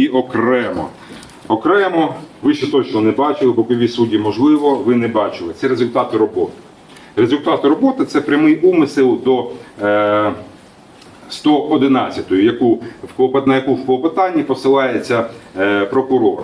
і окремо. Окремо, ви ще точно не бачили, бокові судді, можливо, ви не бачили. Це результати роботи. Результати роботи це прямий умисел до е, 111, яку на яку в клопотанні посилається е, прокурор.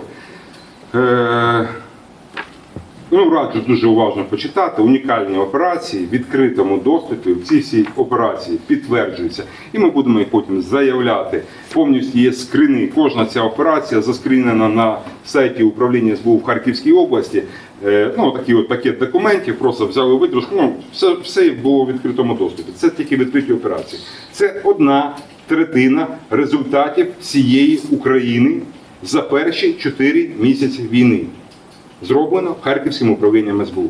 Ну, раджу дуже уважно почитати унікальні операції в відкритому доступі. Ці всі операції підтверджуються, і ми будемо їх потім заявляти. Повністю є скрини. Кожна ця операція заскрінена на сайті управління СБУ в Харківській області. Е, Ну, такий от пакет документів, просто взяли видружку. Ну, все, все було в відкритому доступі. Це тільки відкриті операції. Це одна третина результатів всієї України за перші 4 місяці війни зроблено Харківським управлінням СБУ.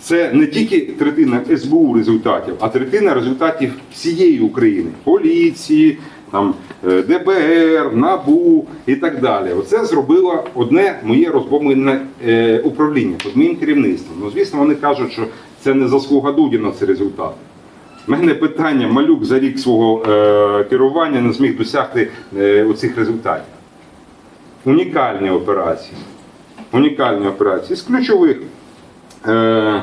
Це не тільки третина СБУ результатів, а третина результатів всієї України, поліції, там, е, ДБР, НАБУ і так далі. Оце зробило одне моє розбомлене е, управління під моїм керівництвом. Ну, звісно, вони кажуть, що це не заслуга Дудіна, це результат. У мене питання, малюк за рік свого е, керування не зміг досягти е, оцих результатів. Унікальні операції унікальні операції. З ключових е,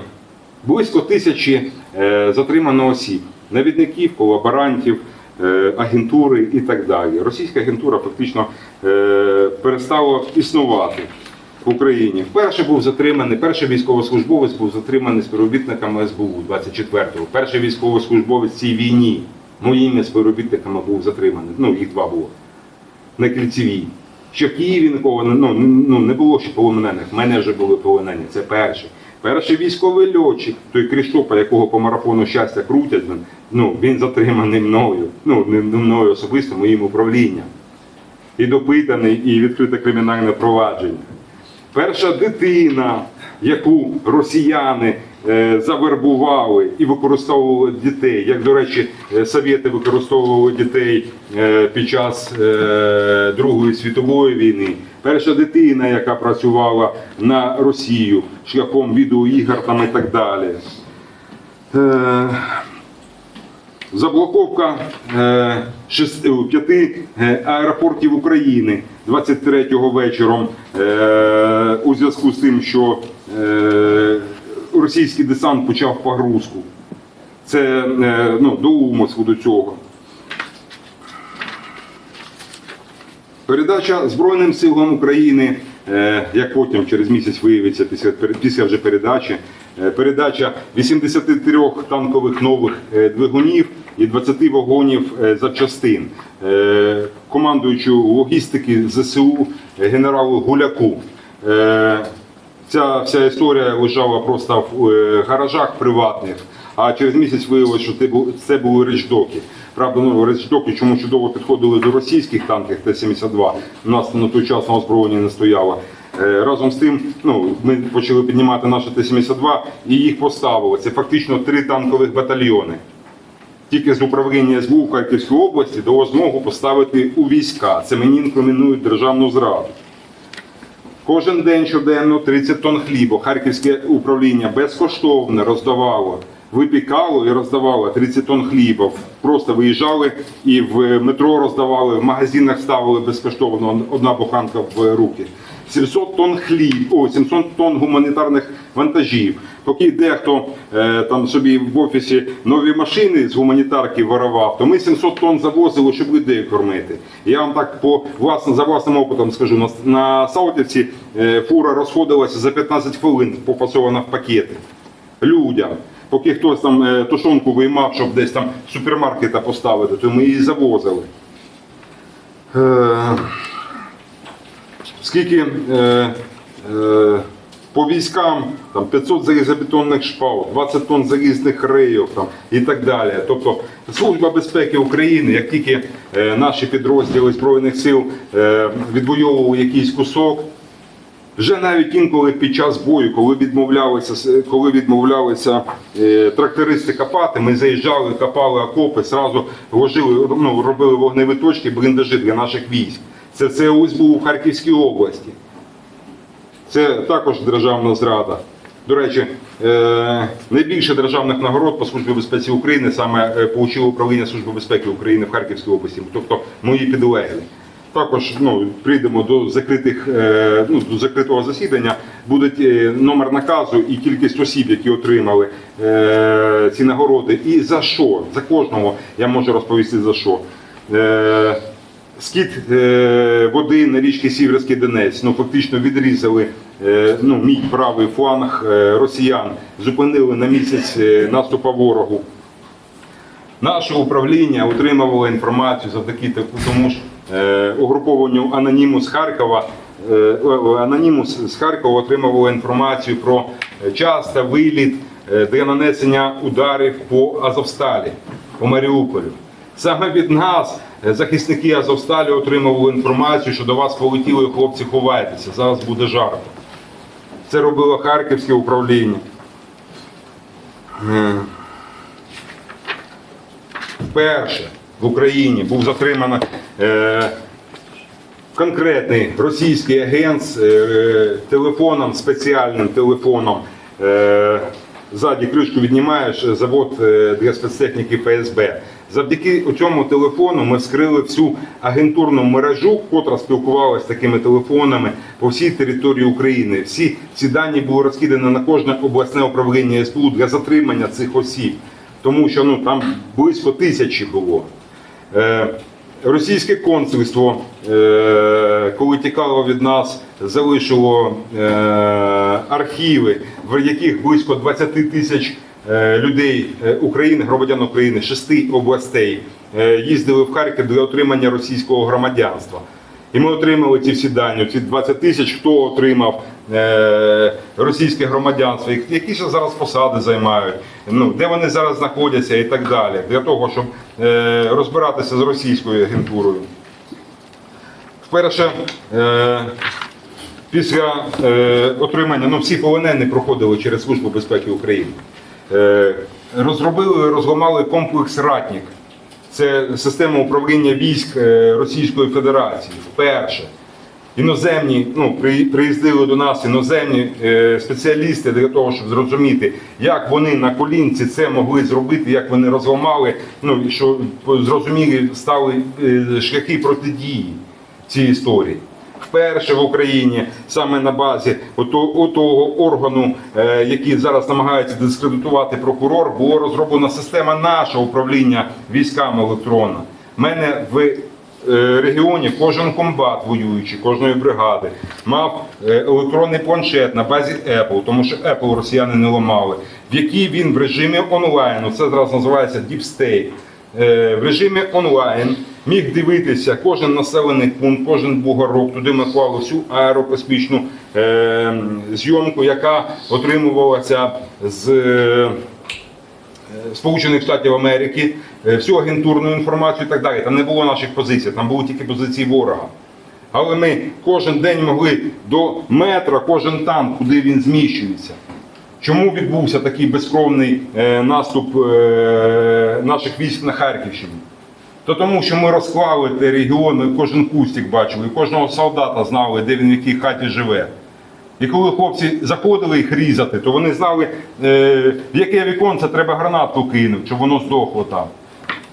близько тисячі е, затримано осіб, навідників, колаборантів, е, агентури і так далі. Російська агентура фактично перестала існувати в Україні. Вперше був затриманий, перший військовослужбовець був затриманий співробітниками СБУ 24-го. Перший військовослужбовець в цій війні моїми співробітниками був затриманий. Ну, їх два було на кільцевій. Ще в Києві нікого ну, ну, не було ще полонених. В мене вже були полонені. Це перший. Перший військовий льотчик, той Кріштопа, якого по марафону щастя крутять, ну, він затриманий мною. Ну, не мною особисто, моїм управлінням. І допитаний, і відкрите кримінальне провадження. Перша дитина, яку росіяни завербували і використовували дітей, як, до речі, е, совєти використовували дітей е, під час е, Другої світової війни. Перша дитина, яка працювала на Росію шляхом відеоігр там і так далі. Е, Заблоковка е, п'яти е, аеропортів України 23-го вечором е, у зв'язку з тим, що е, російський десант почав погрузку. Це е, ну, до умислу до цього. Передача Збройним силам України, е, як потім через місяць виявиться після, після вже передачі, е, передача 83 танкових нових двигунів і 20 вагонів запчастин командуючу логістики ЗСУ генералу Гуляку. Ця вся історія лежала просто в е, гаражах приватних, а через місяць виявилося, що це бу- це були речдоки. Правда, ну речдоки чому чудово підходили до російських танків Т-72. У нас на той час на озброєнні не стояло. Е, Разом з тим, ну ми почали піднімати наші Т-72 і їх поставили. Це фактично три танкових батальйони. Тільки з управління СБУ в Харківській області дало змогу поставити у війська. Це мені інкримінують державну зраду. Кожен день щоденно 30 тонн хлібу. Харківське управління безкоштовно роздавало, випікало і роздавало 30 тонн хліба. Просто виїжджали і в метро роздавали, в магазинах ставили безкоштовно одна буханка в руки. 700 тонн хліб, о, 700 тонн гуманітарних вантажів. Поки дехто е, там собі в офісі нові машини з гуманітарки воровав, то ми 700 тонн завозили, щоб людей кормити. Я вам так по власно, за власним опитом скажу, на, на Саутівці е, фура розходилася за 15 хвилин, пофасована в пакети людям. Поки хтось там е, тушонку виймав, щоб десь там супермаркета поставити, то ми її завозили. Е, скільки е, е, по військам там 500 залізобетонних шпал, 20 тонн залізних рейок там, і так далі. Тобто Служба безпеки України, як тільки е, наші підрозділи Збройних сил е, відвоювали якийсь кусок, вже навіть інколи під час бою, коли відмовлялися, коли відмовлялися е, трактористи копати, ми заїжджали, копали окопи, зразу ложили, ну, робили вогневі точки, бліндажі для наших військ. Це все ОСБУ у Харківській області. Це також державна зрада. До речі, е, найбільше державних нагород по Службі безпеці України саме е, получило управління Служби безпеки України в Харківській області, тобто мої підлеглі. також ну, прийдемо до закритих е, ну, до закритого засідання. Буде номер наказу і кількість осіб, які отримали ці нагороди. І за що? За кожного я можу розповісти за що. Скид е, води на річці Сіверський Донець ну, фактично відрізали е, ну, мій правий фланг е, росіян, зупинили на місяць наступу ворогу. Наше управління отримувало інформацію завдяки тому ж угрупованню Анонімус Харкова. Анонімус з Харкова отримувало інформацію про час та виліт для нанесення ударів по Азовсталі по Маріуполю. Саме від нас захисники Азовсталі отримували інформацію, що до вас полетіли хлопці, ховайтеся, зараз буде жарко. Це робило Харківське управління. Е, вперше в Україні був затримано е, конкретний російський агент з е, телефоном, спеціальним телефоном. Е, ззаді кришку віднімаєш завод е, для спецтехніки ФСБ. Завдяки цьому телефону ми вскрили всю агентурну мережу, котра спілкувалася з такими телефонами по всій території України. Всі ці дані були розкидані на кожне обласне управління СБУ для затримання цих осіб, тому що ну там близько тисячі було. Е, Російське консульство, е, коли тікало від нас, залишило е, архіви, в яких близько 20 тисяч людей е, України, громадян України, шести областей е, їздили в Харків для отримання російського громадянства. І ми отримали ці всі дані, ці 20 тисяч, хто отримав е, російське громадянство, які ще зараз посади займають, ну, де вони зараз знаходяться і так далі, для того, щоб е, розбиратися з російською агентурою. Вперше е, після е, отримання, ну всі полонені проходили через Службу безпеки України. Е, розробили, розламали комплекс Ратник. Це система управління військ е, Російської Федерації. Вперше. Іноземні, ну, приїздили до нас іноземні е, спеціалісти для того, щоб зрозуміти, як вони на колінці це могли зробити, як вони розламали, ну, що зрозуміли, стали шляхи протидії цій історії. Вперше в Україні саме на базі того органу, е, який зараз намагається дискредитувати прокурор, була розроблена система нашого управління військами електронна. У мене в е, регіоні кожен комбат воюючий, кожної бригади мав е, електронний планшет на базі Apple, тому що Apple росіяни не ламали, в якій він в режимі онлайн, це зараз називається Deep State, в режимі онлайн міг дивитися кожен населений пункт, кожен бугорок. Туди ми клали всю аерокосмічну е, зйомку, яка отримувалася з. е, Сполучених Штатів Америки, е, всю агентурну інформацію і так далі. Там не було наших позицій, там були тільки позиції ворога. Але ми кожен день могли до метра, кожен танк, куди він зміщується. Чому відбувся такий безкровний е, наступ е, наших військ на Харківщині? То тому, що ми розклали ті регіони, кожен кустик бачили, і кожного солдата знали, де він в якій хаті живе. І коли хлопці заходили їх різати, то вони знали, е, в яке віконце треба гранатку кинути, щоб воно здохло там.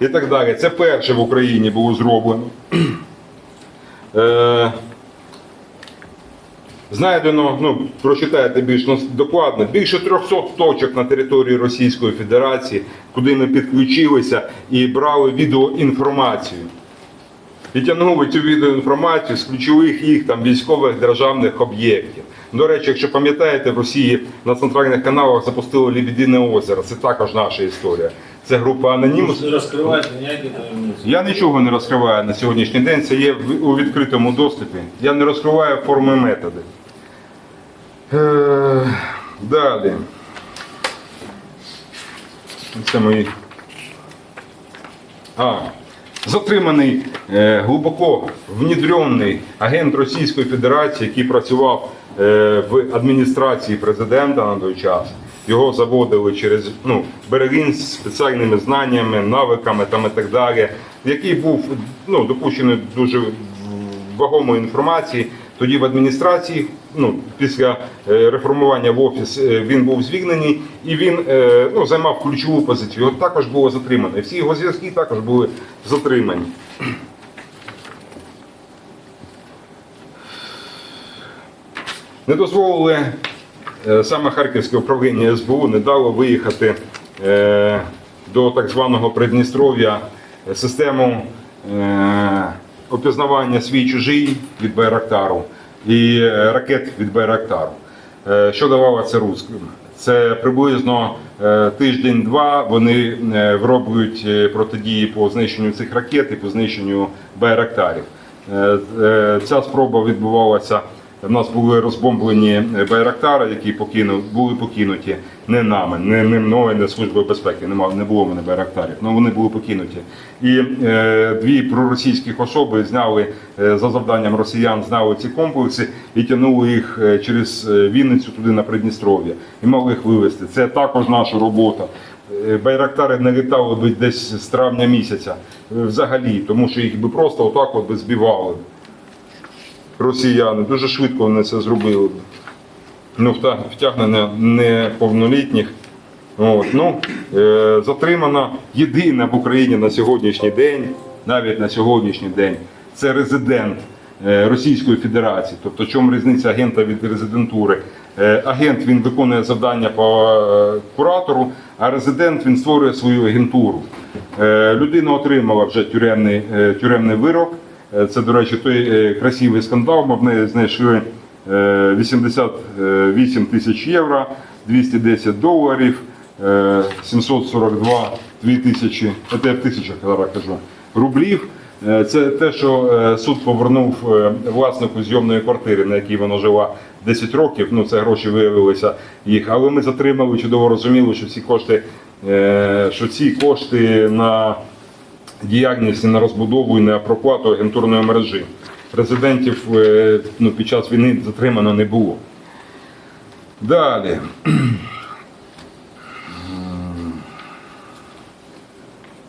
І так далі. Це перше в Україні було зроблено. Знайдено, ну прочитайте більш ну, докладно, більше 300 точок на території Російської Федерації, куди ми підключилися і брали відеоінформацію. І тягнули цю відеоінформацію з ключових їх там військових державних об'єктів. До речі, якщо пам'ятаєте, в Росії на центральних каналах запустили Лебедине озеро. Це також наша історія. Це група Анонімус. Не розкривайте ніякі таємниці. Я нічого не розкриваю на сьогоднішній день. Це є у відкритому доступі. Я не розкриваю форми методи. Е, далі. Це мої. А, затриманий е, глибоко внедренний агент Російської Федерації, який працював е, в адміністрації президента на той час. Його заводили через ну, Берегін з спеціальними знаннями, навиками там і так далі, який був ну, допущений дуже вагомої інформації. Тоді в адміністрації, ну, після е, реформування в офіс е, він був звільнений і він е, ну, займав ключову позицію. Його також було затримано. Всі його зв'язки також були затримані. Не дозволили саме Харківське управління СБУ не дало виїхати до так званого Придністров'я систему опізнавання свій чужий від Байрактару і е, ракет від Байрактару. Е, Що давало це русским? Це приблизно е, тиждень-два вони вироблюють е, протидії по знищенню цих ракет і по знищенню байрактарів. Ця спроба відбувалася. У нас були розбомблені байрактари, які покинув, були покинуті не нами, не, не мною, не службою безпеки. Нема, не було в мене байрактарів, але вони були покинуті. І е, дві проросійських особи зняли е, за завданням росіян, зняли ці комплекси і тягнули їх е, через е, Вінницю туди на Придністров'я і мали їх вивезти. Це також наша робота. Е, Байрактари не літали десь з травня місяця взагалі, тому що їх би просто отак от би збивали росіяни. Дуже швидко вони це зробили. Ну, втягнення неповнолітніх. От, ну, е, затримана єдина в Україні на сьогоднішній день, навіть на сьогоднішній день, це резидент е, Російської Федерації. Тобто, чому різниця агента від резидентури? Е, агент він виконує завдання по е, куратору, а резидент він створює свою агентуру. Е, людина отримала вже тюремний, е, тюремний вирок. Е, Це, до речі, той е, красивий скандал. Ми в неї знайшли 88 тисяч євро, 210 доларів, е, 742 2 тисячі, це я в тисячах зараз кажу, рублів. Е, Це те, що е, суд повернув е, власнику зйомної квартири, на якій вона жила 10 років. Ну, це гроші виявилися їх. Але ми затримали, чудово розуміли, що ці кошти, е, що ці кошти на діяльність на розбудову і на проплату агентурної мережі. Резидентів е, ну, під час війни затримано не було. Далі.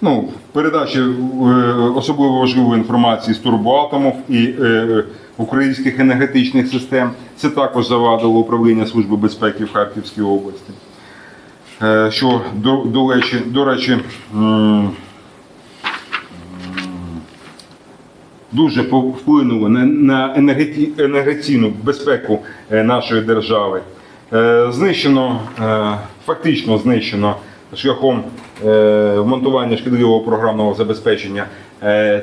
Ну, передачі е, особливо важливої інформації з турбоатомів і е, українських енергетичних систем. Це також завадило управління Служби безпеки в Харківській області. Е, що, до, до, речі, до речі, дуже вплинуло на, на енергетичну безпеку е, нашої держави. Е, Знищено, е, фактично знищено шляхом вмонтування шкідливого програмного забезпечення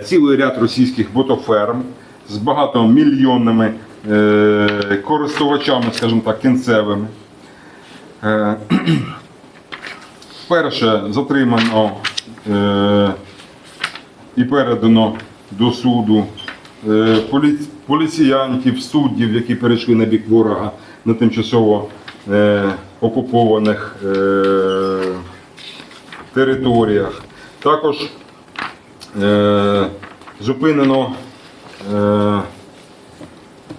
цілий ряд російських ботоферм з багатомільйонними користувачами, скажімо так, кінцевими. Перше затримано і передано до суду е, поліціянтів, суддів, які перейшли на бік ворога на тимчасово е, окупованих е, територіях. Також зупинено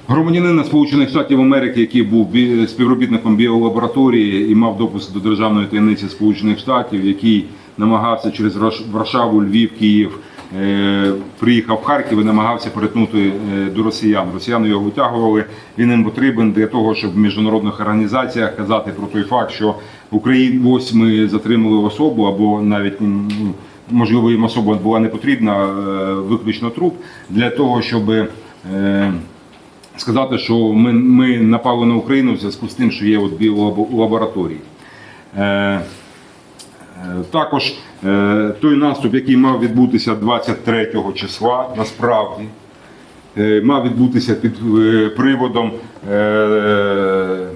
Громадянина Сполучених Штатів Америки, який був співробітником біолабораторії і мав допуск до державної таємниці Сполучених Штатів, який намагався через Варшаву, Львів, Київ, приїхав в Харків і намагався перетнути е, до росіян. Росіяни його витягували. Він їм потрібен для того, щоб в міжнародних організаціях казати про той факт, що в Україні ось ми затримали особу, або навіть можливо їм особа була не потрібна, е, виключно труп, для того, щоб. е, сказати, що ми, ми напали на Україну в зв'язку з тим, що є от біолабораторії. Е, е, також е, той наступ, який мав відбутися 23 числа, насправді е, мав відбутися під е, приводом е,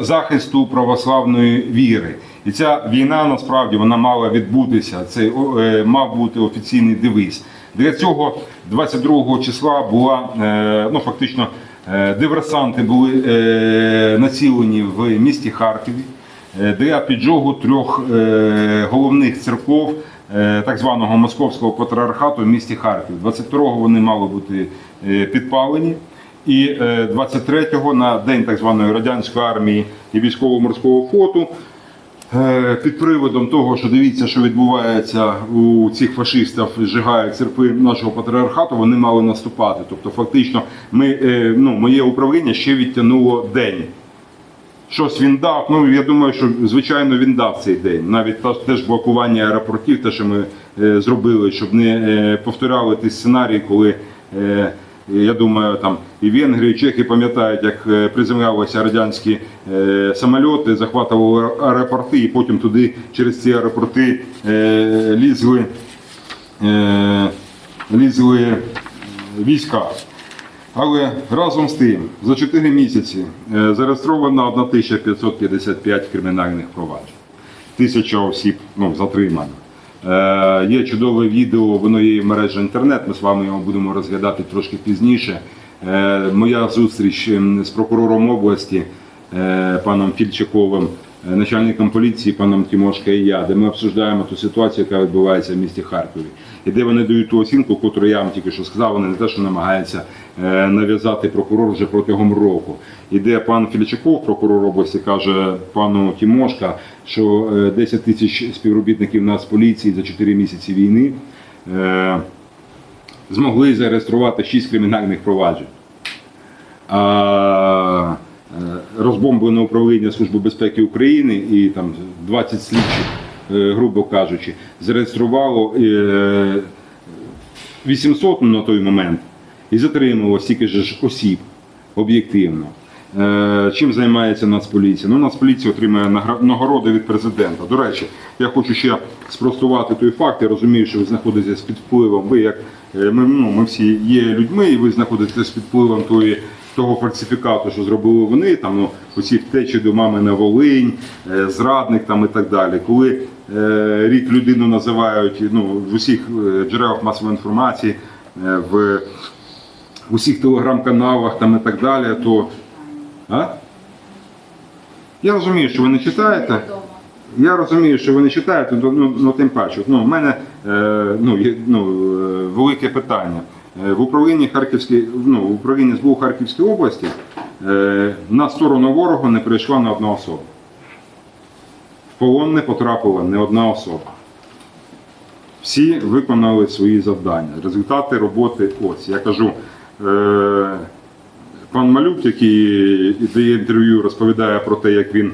захисту православної віри. І ця війна насправді вона мала відбутися. Це е, мав бути офіційний девіз. Для цього 22 числа була е, ну фактично е, диверсанти були е, націлені в місті Харкові е, для піджогу трьох е, головних церков е, так званого московського патріархату в місті Харків. 22-го вони мали бути е, підпалені. І е, 23-го на день так званої радянської армії і військово-морського флоту Е, під приводом того, що дивіться, що відбувається у цих фашистів, зжигають церкви нашого патріархату, вони мали наступати. Тобто, фактично, ми, е, ну, моє управління ще відтягнуло день. Щось він дав. Ну я думаю, що звичайно він дав цей день. Навіть теж блокування аеропортів, те, що ми е, зробили, щоб не е, повторяли ті сценарії, коли е, Я думаю, там і Венгрії, і Чехи пам'ятають, як е, приземлялися радянські е, самольоти, захватували аеропорти, і потім туди через ці аеропорти е, лізли, е, лізли війська. Але разом з тим, за 4 місяці е, зареєстровано 1555 кримінальних проваджень. Тисяча осіб ну, затримано. Е, є чудове відео, воно є в мережі інтернет. Ми з вами його будемо розглядати трошки пізніше. Е, моя зустріч ем, з прокурором області паном Фільчаковим, начальником поліції паном Тимошка і я, де ми обсуждаємо ту ситуацію, яка відбувається в місті Харкові. І де вони дають ту оцінку, яку я вам тільки що сказав, вони не те, що намагаються е, нав'язати прокурор вже протягом року. І де пан Фільчаков, прокурор області, каже пану Тимошка, що е, 10 тисяч співробітників Нацполіції за 4 місяці війни е, змогли зареєструвати 6 кримінальних проваджень. Е, розбомблене управління Служби безпеки України і там 20 слідчих, е, грубо кажучи, зареєструвало е, 800 на той момент і затримало стільки ж осіб об'єктивно. Е, Чим займається Нацполіція? Ну, Нацполіція отримує нагороди від президента. До речі, я хочу ще спростувати той факт. Я розумію, що ви знаходитесь під впливом. Ви як е, ми, ну, ми всі є людьми, і ви знаходитесь під впливом тої. Того фальсифікату, що зробили вони, там ну оці втечі до мами на Волинь, е, зрадник там і так далі. Коли е, рік людину називають ну, в усіх е, джерелах масової інформації, е, в усіх телеграм-каналах там і так далі, то а? я розумію, що ви не читаєте. Я розумію, що ви не читаєте, ну, ну тим паче. Ну, в мене е, ну, є, ну, велике питання. Е, В управлінні Харківської, ну, в управлінні СБУ Харківської області е, на сторону ворога не прийшла не одна особа. В полон не потрапила не одна особа. Всі виконали свої завдання. Результати роботи ось. Я кажу, е, пан Малюк, який дає інтерв'ю, розповідає про те, як він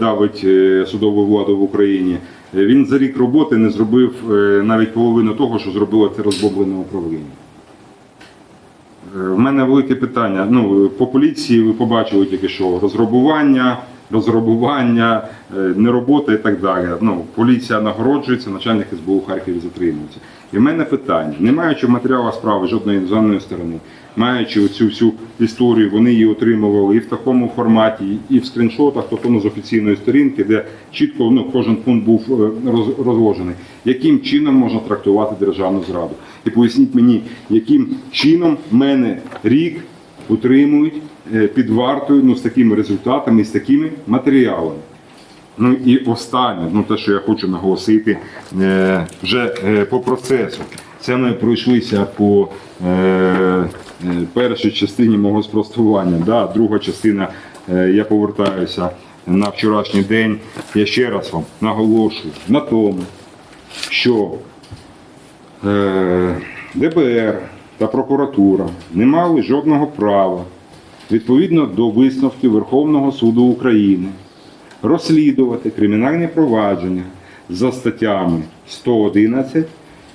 давить судову владу в Україні. Він за рік роботи не зробив навіть половину того, що зробило це розбомблене управління. Е, В мене велике питання. Ну, по поліції ви побачили тільки що розграбування, розграбування, е, неробота і так далі. Ну, поліція нагороджується, начальник СБУ Харкові затримується. І в мене питання: не маючи в матеріалах справи жодної іноземної сторони, маючи оцю всю історію, вони її отримували і в такому форматі, і в скріншотах, тобто з офіційної сторінки, де чітко ну, кожен пункт був е, розложений. Яким чином можна трактувати державну зраду? І поясніть мені, яким чином мене рік утримують під вартою ну, з такими результатами і з такими матеріалами. Ну і останнє, ну те, що я хочу наголосити е, вже е, по процесу. Це ми пройшлися по е, е, першій частині мого спростування. Да? Друга частина, е, я повертаюся на вчорашній день. Я ще раз вам наголошую на тому, що е, ДБР та прокуратура не мали жодного права відповідно до висновків Верховного суду України розслідувати кримінальні провадження за статтями 111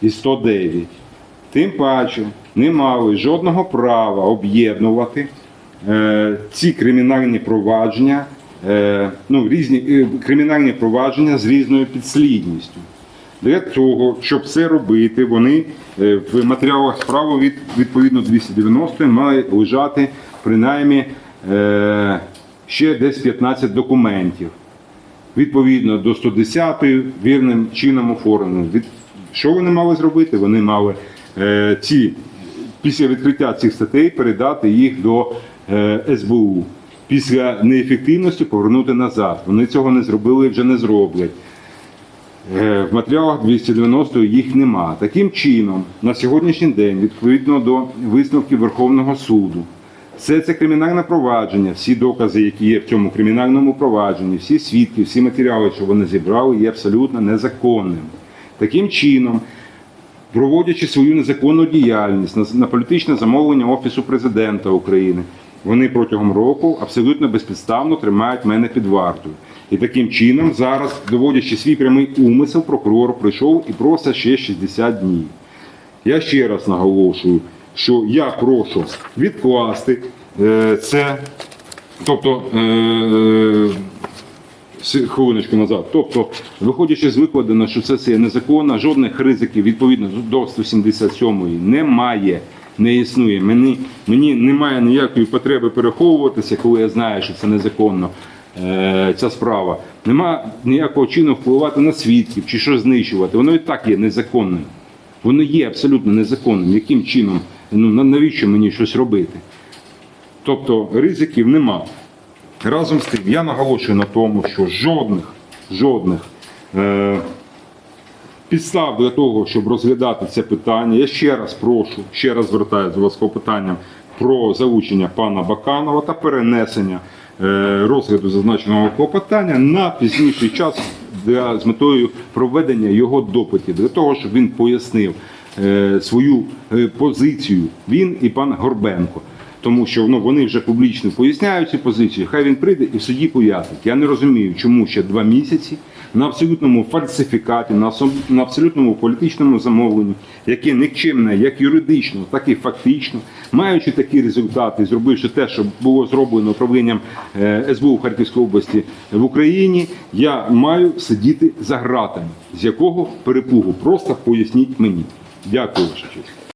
і 109. Тим паче не мали жодного права об'єднувати е, ці кримінальні провадження, е, ну, різні е, кримінальні провадження з різною підслідністю. Для того, щоб це робити, вони е, в матеріалах справи від, відповідно 290 має лежати принаймні е, ще десь 15 документів. Відповідно до 110 вірним чином оформлено. Що вони мали зробити? Вони мали е, ці, після відкриття цих статей передати їх до е, СБУ. Після неефективності повернути назад. Вони цього не зробили і вже не зроблять. В матеріалах 290 їх нема. Таким чином, на сьогоднішній день, відповідно до висновків Верховного суду, все це кримінальне провадження, всі докази, які є в цьому кримінальному провадженні, всі свідки, всі матеріали, що вони зібрали, є абсолютно незаконним. Таким чином, проводячи свою незаконну діяльність на, політичне замовлення Офісу президента України, вони протягом року абсолютно безпідставно тримають мене під вартою. І таким чином, зараз, доводячи свій прямий умисел, прокурор прийшов і просить ще 60 днів. Я ще раз наголошую, що я прошу відкласти е, це, тобто. Е, хвилиночку назад. Тобто, виходячи з викладено, що це все незаконно, жодних ризиків відповідно до 177-ї немає, не існує. Мені, мені немає ніякої потреби переховуватися, коли я знаю, що це незаконно. е, Ця справа. Нема ніякого чину впливати на свідків чи що знищувати. Воно і так є незаконним. Воно є абсолютно незаконним. Яким чином? Ну навіщо мені щось робити? Тобто ризиків нема. Разом з тим, я наголошую на тому, що жодних, жодних е, підстав для того, щоб розглядати це питання. Я ще раз прошу, ще раз звертаюся до вас питанням про залучення пана Баканова та перенесення е, розгляду зазначеного клопотання на пізніший час для, з метою проведення його допитів, для того, щоб він пояснив свою е, позицію, він і пан Горбенко. Тому що ну, вони вже публічно поясняють ці позиції, хай він прийде і в суді пояснить. Я не розумію, чому ще два місяці на абсолютному фальсифікаті, на, абсо- на абсолютному політичному замовленні, яке нікчемне як юридично, так і фактично, маючи такі результати, зробивши те, що було зроблено управлінням е, СБУ Харківської області в Україні, я маю сидіти за ґратами. З якого перепугу? Просто поясніть мені. Дякую, ваша честь.